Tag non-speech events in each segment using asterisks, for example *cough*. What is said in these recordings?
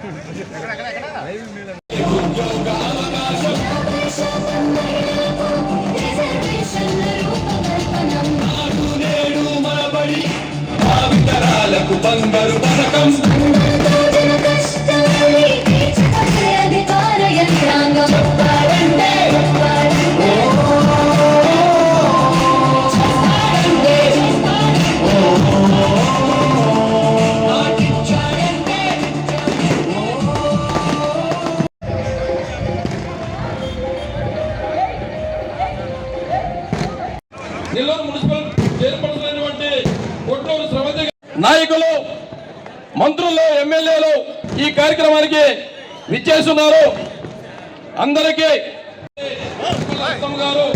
భావితరాలకు ఇచ్చేస్తున్నారు. అందరికీ గారు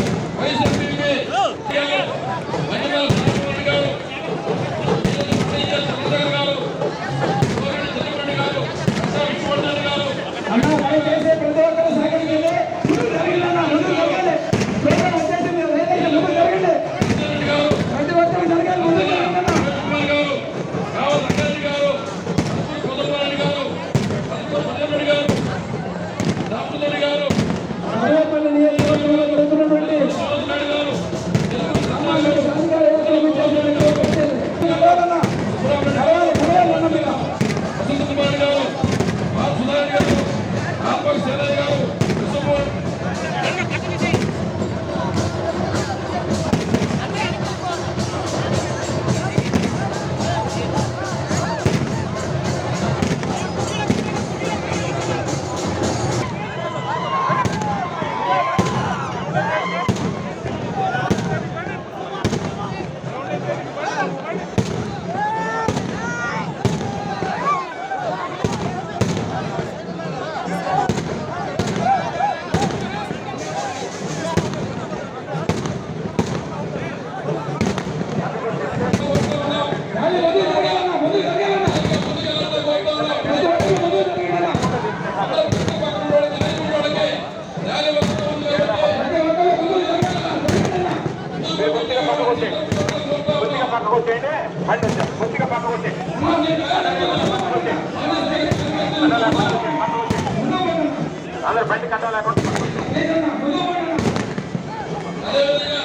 స్టేజీ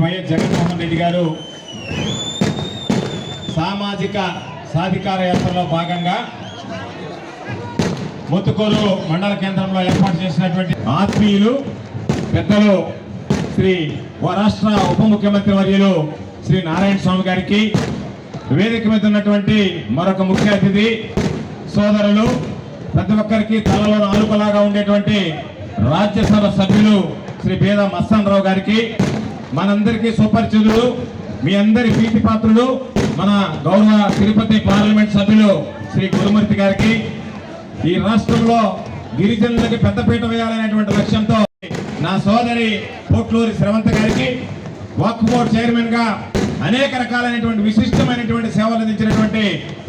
వైఎస్ జగన్మోహన్ రెడ్డి గారు సామాజిక సాధికార యాత్రలో భాగంగా ముత్తుకూరు మండల కేంద్రంలో ఏర్పాటు చేసినటువంటి ఆత్మీయులు పెద్దలు శ్రీ రాష్ట్ర ఉప ముఖ్యమంత్రి వర్యులు శ్రీ నారాయణ స్వామి గారికి వేదిక మీద ఉన్నటువంటి మరొక ముఖ్య అతిథి సోదరులు ప్రతి ఒక్కరికి తలలో ఆలుకలాగా ఉండేటువంటి రాజ్యసభ సభ్యులు శ్రీ పేద మస్తాన్ రావు గారికి మనందరికీ సుపరిచితులు మీ అందరి ప్రీతి పాత్రులు మన గౌరవ తిరుపతి పార్లమెంట్ సభ్యులు శ్రీ గురుమూర్తి గారికి. ఈ రాష్ట్రంలో గిరిజనులకి పెద్దపీట వేయాలనేటువంటి లక్ష్యంతో నా సోదరి పోట్లూరి శ్రవంత గారికి వక్ఫ్ బోర్డు చైర్మన్గా అనేక రకాలైనటువంటి విశిష్టమైనటువంటి సేవలు అందించినటువంటి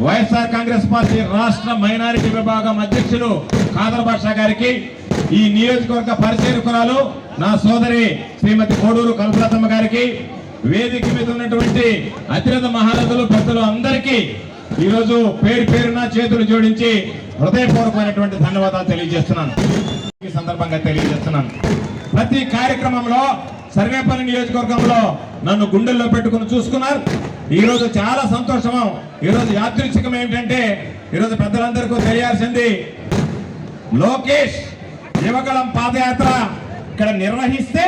వైఎస్ఆర్ కాంగ్రెస్ పార్టీ రాష్ట్ర మైనారిటీ విభాగం అధ్యక్షులు కాదర్ బాషా గారికి. ఈ నియోజకవర్గ పరిశీలకురాలు నా సోదరి శ్రీమతి కోడూరు కల్పలతమ్మ గారికి వేదిక మీద ఉన్నటువంటి అతిరథ మహారథులు పెద్దలు అందరికీ ఈరోజు పేరు పేరున చేతులు జోడించి హృదయపూర్వకమైనటువంటి ధన్యవాదాలు తెలియజేస్తున్నాను. ఈ సందర్భంగా తెలియజేస్తున్నాను. ప్రతి కార్యక్రమంలో సర్వేపల్లి నియోజకవర్గంలో నన్ను గుండెల్లో పెట్టుకుని చూసుకున్నారు. ఈరోజు చాలా సంతోషం. ఈరోజు యాదృచ్ఛికం ఏమిటంటే ఈరోజు పెద్దలందరికీ తెలియాల్సింది లోకేష్ యువకళం పాదయాత్ర. ఇక్కడ నిర్వహిస్తే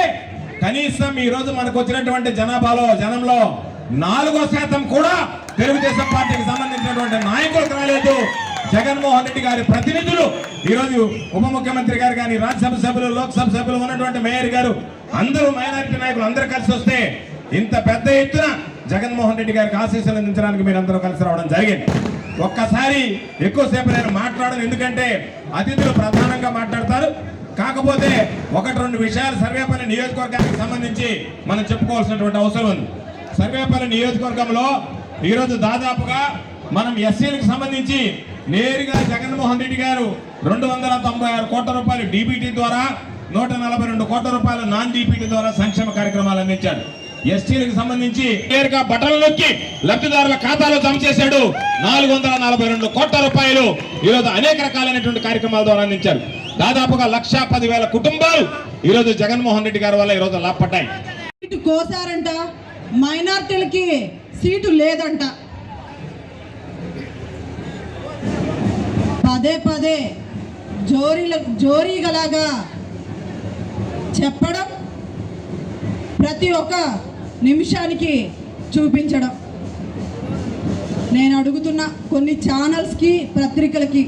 కనీసం ఈ రోజు మనకు వచ్చినటువంటి జనాభాలో జనంలో నాలుగో శాతం కూడా తెలుగుదేశం పార్టీకి సంబంధించినటువంటి నాయకులకు రాలేదు. జగన్మోహన్ రెడ్డి గారి ప్రతినిధులు ఈరోజు ఉప ముఖ్యమంత్రి గారు కానీ రాజ్యసభ సభ్యులు లోక్సభ సభ్యులు ఉన్నటువంటి మేయర్ గారు అందరూ మైనారిటీ నాయకులు అందరూ కలిసి వస్తే ఇంత పెద్ద ఎత్తున జగన్మోహన్ రెడ్డి గారికి ఆశీస్సులు అందించడానికి మీరు అందరూ కలిసి రావడం జరిగింది. ఒక్కసారి ఎక్కువసేపు నేను మాట్లాడను ఎందుకంటే అతిథులు ప్రధానంగా మాట్లాడతారు. కాకపోతే ఒకటి రెండు విషయాలు సర్వేపల్లి నియోజకవర్గానికి సంబంధించి మనం చెప్పుకోవాల్సినటువంటి అవసరం ఉంది. సర్వేపల్లి నియోజకవర్గంలో ఈరోజు దాదాపుగా మనం ఎస్సీలకు సంబంధించి నేరుగా జగన్మోహన్ రెడ్డి గారు రెండు వందల తొంభై ఆరు కోట్ల రూపాయలు డీబీటీ ద్వారా నూట నలభై రెండు కోట్ల రూపాయలు నాన్ డీబీటీ ద్వారా సంక్షేమ కార్యక్రమాలు అందించాడు. ఎస్టీలకు సంబంధించి నేరుగా బటన్లు నొక్కి లబ్ధిదారుల ఖాతాలో జమ చేశాడు. నాలుగు వందల నలభై రెండు కోట్ల రూపాయలు ఈరోజు అనేక రకాలైనటువంటి కార్యక్రమాల ద్వారా అందించారు దాదాపుగా లక్ష పదివేల కుటుంబాలు ఈరోజు జగన్మోహన్ రెడ్డి గారి వల్ల ఈరోజు లాభపడ్డాయి సీటు కోసారంట. మైనార్టీలకి సీటు లేదంట. పదే పదే జోరీల జోరీగలాగా చెప్పడం ప్రతి ఒక్క నిమిషానికి చూపించడం. నేను అడుగుతున్న కొన్ని ఛానల్స్కి పత్రికలకి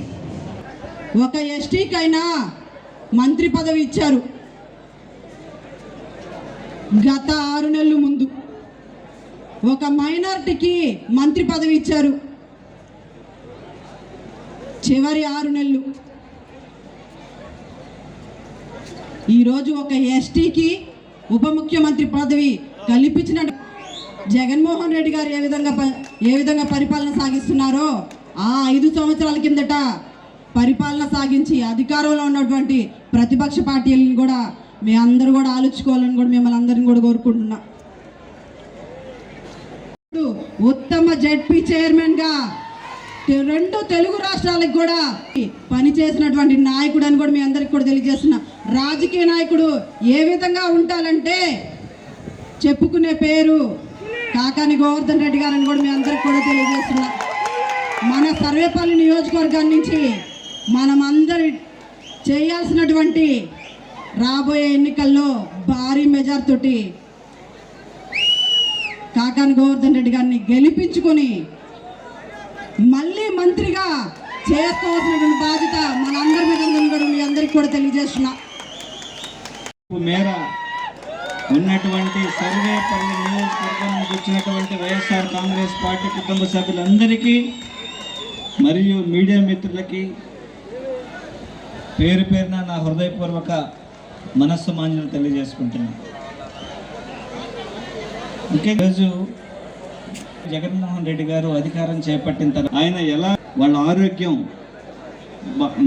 ఒక ఎస్టీకైనా మంత్రి పదవి ఇచ్చారు. గత ఆరు నెలల ముందు ఒక మైనార్టీకి మంత్రి పదవి ఇచ్చారు. చివరి ఆరు నెలలు. ఈరోజు ఒక ఎస్టీకి ఉప ముఖ్యమంత్రి పదవి కల్పించిన జగన్మోహన్ రెడ్డి గారు ఏ విధంగా ప- ఏ విధంగా పరిపాలన సాగిస్తున్నారో ఆ ఐదు సంవత్సరాల కిందట పరిపాలన సాగించి అధికారంలో ఉన్నటువంటి ప్రతిపక్ష పార్టీలను కూడా మీ అందరూ కూడా ఆలోచుకోవాలని కూడా మిమ్మల్ని అందరిని కూడా కోరుకుంటున్నా. ఇప్పుడు ఉత్తమ జడ్పీ చైర్మన్గా రెండు తెలుగు రాష్ట్రాలకు కూడా పని చేసినటువంటి నాయకుడు అని కూడా మీ అందరికి కూడా తెలియజేస్తున్నా. రాజకీయ నాయకుడు ఏ విధంగా ఉండాలంటే చెప్పుకునే పేరు కాకాని గోవర్ధన్ రెడ్డి గారని కూడా మీ అందరికి కూడా తెలియజేస్తున్నా. మన సర్వేపల్లి నియోజకవర్గం నుంచి మనం అందరి చేయాల్సినటువంటి రాబోయే ఎన్నికల్లో భారీ మెజార్తోటి కాకాని గోవర్ధన్ రెడ్డి గారిని గెలిపించుకొని మళ్ళీ మంత్రిగా చేసుకోవాల్సినటువంటి బాధ్యత మనందరి మీద ఉందని కూడా మీ అందరికి కూడా తెలియజేస్తున్నా. మేర ఉన్నటువంటి సర్వేపల్లి నియోజకవర్గం నుంచి వచ్చినటువంటి వైఎస్ఆర్ కాంగ్రెస్ పార్టీ కుటుంబ సభ్యులందరికీ మరియు మీడియా మిత్రులకి పేరు పేరున నా హృదయపూర్వక మనస్సు మాంజలు తెలియజేసుకుంటున్నాను ఇంకే రోజు జగన్మోహన్ రెడ్డి గారు అధికారం చేపట్టిన తర్వాత ఆయన ఎలా వాళ్ళ ఆరోగ్యం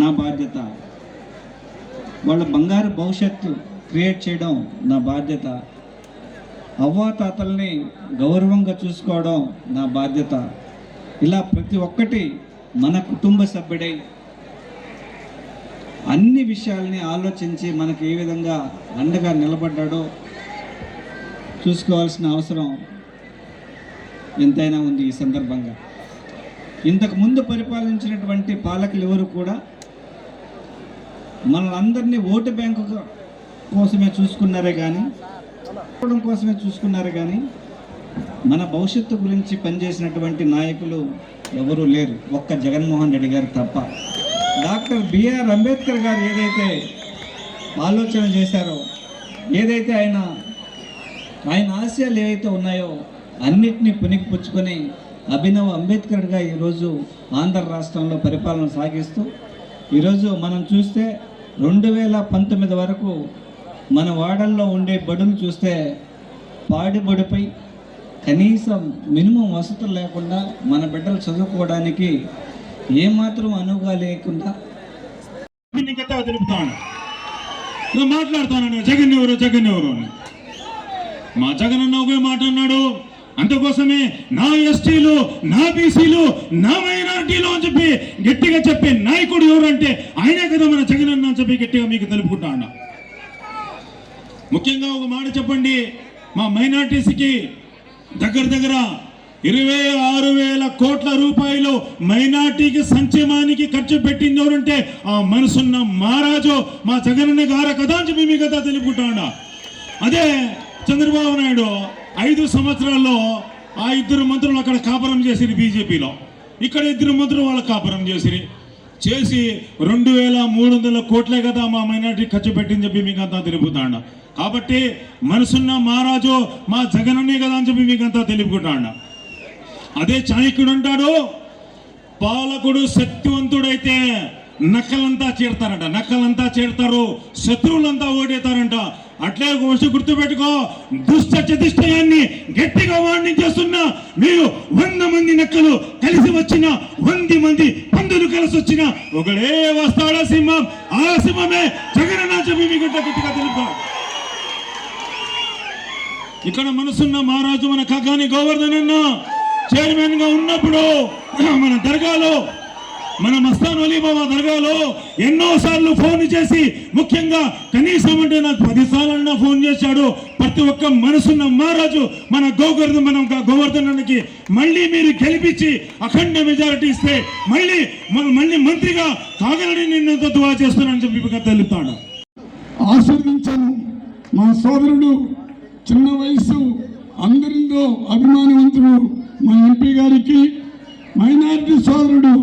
నా బాధ్యత వాళ్ళ బంగారు భవిష్యత్తు క్రియేట్ చేయడం నా బాధ్యత అవ్వాతాతల్ని గౌరవంగా చూసుకోవడం నా బాధ్యత. ఇలా ప్రతి ఒక్కటి మన కుటుంబ సభ్యుడై అన్ని విషయాల్ని ఆలోచించి మనకు ఏ విధంగా అండగా నిలబడ్డాడో చూసుకోవాల్సిన అవసరం ఎంతైనా ఉంది ఈ సందర్భంగా. ఇంతకు ముందు పరిపాలించినటువంటి పాలకులు ఎవరు కూడా మనల్ని ఓటు బ్యాంకు కోసమే చూసుకున్నారే కానీ చూడడం కోసమే చూసుకున్నారు కానీ మన భవిష్యత్తు గురించి పనిచేసినటువంటి నాయకులు ఎవరూ లేరు. ఒక్క జగన్మోహన్ రెడ్డి గారు తప్ప. డాక్టర్ బిఆర్ అంబేద్కర్ గారు ఏదైతే ఆలోచన చేశారో ఏదైతే ఆయన ఆయన ఆశయాలు ఏవైతే ఉన్నాయో అన్నిటినీ పుణికిపుచ్చుకొని అభినవ్ అంబేద్కర్గా ఈరోజు ఆంధ్ర రాష్ట్రంలో పరిపాలన సాగిస్తూ ఈరోజు మనం చూస్తే రెండు వేల పంతొమ్మిది వరకు మన వాడల్లో ఉండే బడులు చూస్తే పాడి బడిపై కనీసం మినిమం వసతులు లేకుండా మన బిడ్డలు చదువుకోవడానికి ఏమాత్రం అనువుగా లేకుండా తెలుపుతాను మాట్లాడుతాను జగన్ ఎవరు జగన్ ఎవరు అని. మా జగన్ అన్న ఒకే మాట అన్నాడు అందుకోసమే నా ఎస్టీలు నా బీసీలు నా మైనార్టీలు అని చెప్పి గట్టిగా చెప్పే నాయకుడు ఎవరంటే ఆయనే కదా మన జగన్ అన్న అని చెప్పి గట్టిగా మీకు తెలుపుకుంటా అన్న ముఖ్యంగా ఒక మాట చెప్పండి మా మైనార్టీస్కి దగ్గర దగ్గర ఇరవై కోట్ల రూపాయలు మైనార్టీకి సంక్షేమానికి ఖర్చు పెట్టింది ఎవరంటే ఆ మనసున్న మహారాజు మా జగనన్న గార కదా అని చెప్పి మీ కదా తెలుపుకుంటా అదే చంద్రబాబు నాయుడు ఐదు సంవత్సరాల్లో ఆ ఇద్దరు మంత్రులు అక్కడ కాపురం చేసిరి బీజేపీలో. ఇక్కడ ఇద్దరు మంత్రులు వాళ్ళ కాపురం చేసిరి. చేసి రెండు వేల మూడు వందల కోట్లే కదా మా మైనార్టీ ఖర్చు పెట్టింది చెప్పి మీకు అంతా తెలుపుతాండ? కాబట్టి మనసున్న మహారాజు మా జగనన్నే కదా అని చెప్పి మీకు అంతా తెలుపుకుంటాండ? అదే చాణక్యుడు అంటాడు పాలకుడు శక్తివంతుడైతే నక్కలంతా చేరుతారంట. నక్కలంతా చేరుతారు శత్రువులంతా ఓడేతారంట అట్లే ఒక విషయం గుర్తుపెట్టుకో. దుష్ట చతిష్టయాన్ని గట్టిగా వాడిని చేస్తున్న మీరు వంద మంది నక్కలు కలిసి వచ్చిన వంద మంది పందులు కలిసి వచ్చిన ఒకడే వస్తాడా సింహం? ఆ సింహమే జగన్ మీ గుంట గట్టిగా తెలుపుతాం ఇక్కడ మనసున్న మహారాజు మన కాకాని గోవర్ధన్ అన్నా చైర్మన్గా ఉన్నప్పుడు *clears throat* మన దర్గాలో మన మస్తాన్ అలీ బాబా దర్గాలో ఎన్నోసార్లు ఫోన్ చేసి ముఖ్యంగా కనీసం అంటే నాకు పది ఫోన్ చేశాడు. ప్రతి ఒక్క మనసున్న మహారాజు మన గోవర్ధన్ మనం గోవర్ధనానికి మళ్ళీ మీరు గెలిపించి అఖండ మెజారిటీ ఇస్తే మళ్ళీ మన మళ్ళీ మంత్రిగా కాగలని నిన్నంత దువా చేస్తున్నానని చెప్పి తెలుపుతాడు ఆశీర్వించాను మా సోదరుడు చిన్న వయసు అందరిందో అభిమానవంతుడు మా ఎంపీ గారికి మైనారిటీ సోదరుడు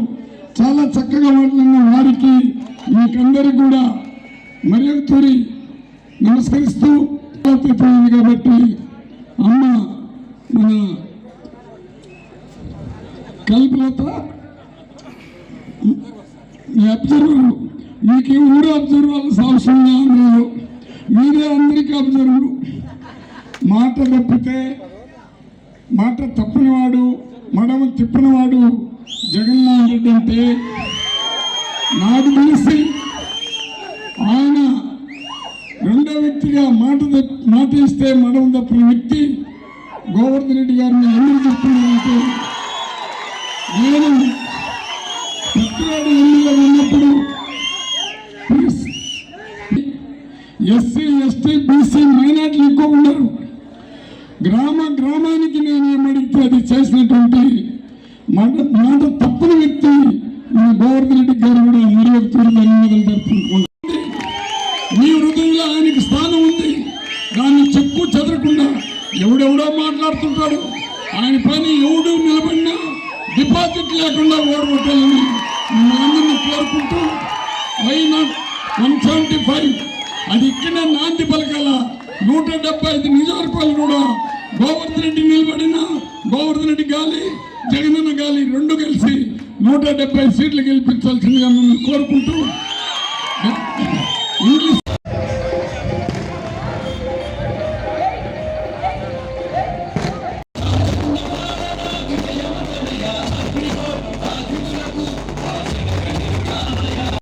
చాలా చక్కగా మాట్లాడిన వారికి మీకందరికి కూడా మరి నమస్కరిస్తూ కాబట్టి అమ్మ మన కల్పలత మీ అబ్జర్వర్ మీకు ఈ ఊరు అబ్జర్వర్ అవసరంగా లేదు మీరే అందరికీ అబ్జర్వరు మాట తప్పితే మాట తప్పనివాడు మడమ తిప్పనివాడు జగన్మోహన్ రెడ్డి అంటే నాకు ఆయన రెండో వ్యక్తిగా మాట మాట ఇస్తే మనం తప్పిన వ్యక్తి గోవర్ధన్ రెడ్డి గారిని ఎందుకు చెప్తున్నానంటే నేను పత్తివాడు ఎన్నికలు ఉన్నప్పుడు ఎస్సీ ఎస్టీ బీసీ మైనార్టీలు ఎక్కువ ఉన్నారు. గ్రామ గ్రామానికి నేను ఏమడిగితే అది చేసినటువంటి మాట మాట తప్పని వ్యక్తి మన గోవర్ధన్ రెడ్డి గారు కూడా మరి ధన్యవాదాలు మీ హృదయంలో ఆయనకి స్థానం ఉంది. దాన్ని చెప్పు చెదరకుండా ఎవడెవడో మాట్లాడుతుంటాడు. ఆయన పైన ఎవడు నిలబడినా డిపాజిట్ లేకుండా ఓడగొట్టాలని మిమ్మల్ని కోరుకుంటూ why not one seventy five అది ఇక్కడ నాంది పలకాల. నూట డెబ్బై ఐదు నియోజకవర్గాలు కూడా గోవర్ధన్ రెడ్డి నిలబడిన గోవర్ధన్ రెడ్డి గాలి జగనన్న గాలి రెండు కలిసి నూట డెబ్బై సీట్లు గెలిపించాల్సిందిగా మిమ్మల్ని కోరుకుంటూ ఇంగ్లీష్